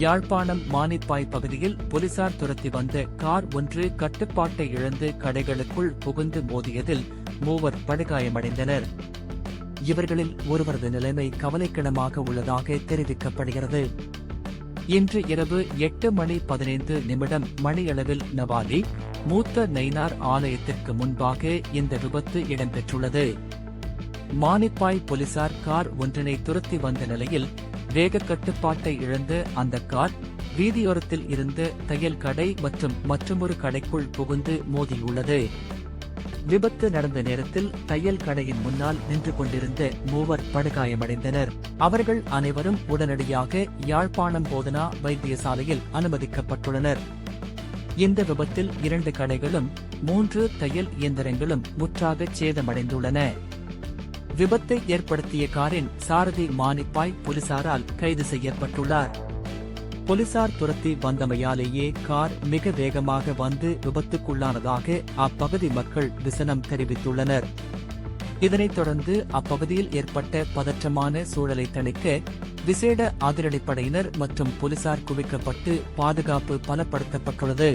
யாழ்ப்பாணம் மானிப்பாய் பகுதியில் போலீசார் துரத்தி வந்த கார் ஒன்று கட்டுப்பாட்டை இழந்து கடைகளுக்குள் புகுந்து மோதியதில் மூவர் படுகாயமடைந்தனர். இவர்களில் ஒருவரது நிலைமை கவலைக்கிடமாக உள்ளதாக தெரிவிக்கப்படுகிறது. இன்று இரவு எட்டு மணி பதினைந்து நிமிடம் மணியளவில் நவாலி மூத்த நைனார் ஆலயத்திற்கு முன்பாக இந்த விபத்து இடம்பெற்றுள்ளது. மானிப்பாய் போலீசார் கார் ஒன்றினை துரத்தி வந்த நிலையில் வேக கட்டுப்பாட்டை இழந்து அந்த கார் வீதியோரத்தில் இருந்த தையல் கடை மற்றும் மற்றொரு கடைக்குள் புகுந்து மோதியுள்ளது. விபத்து நடந்த நேரத்தில் தையல் கடையின் முன்னால் நின்று கொண்டிருந்த மூவர் படுகாயமடைந்தனர். அவர்கள் அனைவரும் உடனடியாக யாழ்ப்பாணம் போதனா வைத்தியசாலையில் அனுமதிக்கப்பட்டுள்ளனர். இந்த விபத்தில் இரண்டு கடைகளும் மூன்று தையல் இயந்திரங்களும் முற்றாக சேதமடைந்துள்ளன. விபத்தை ஏற்படுத்திய காரின் சாரதி மானிப்பாய் போலீசாரால் கைது செய்யப்பட்டுள்ளார். போலீசார் துரத்தி வந்தமையாலேயே கார் மிக வேகமாக வந்து விபத்துக்குள்ளானதாக அப்பகுதி மக்கள் விசனம் தெரிவித்துள்ளனர். இதனைத் தொடர்ந்து அப்பகுதியில் ஏற்பட்ட பதற்றமான சூழலை தணிக்க விசேட அதிரடிப்படையினர் மற்றும் போலீசார் குவிக்கப்பட்டு பாதுகாப்பு பலப்படுத்தப்பட்டுள்ளது.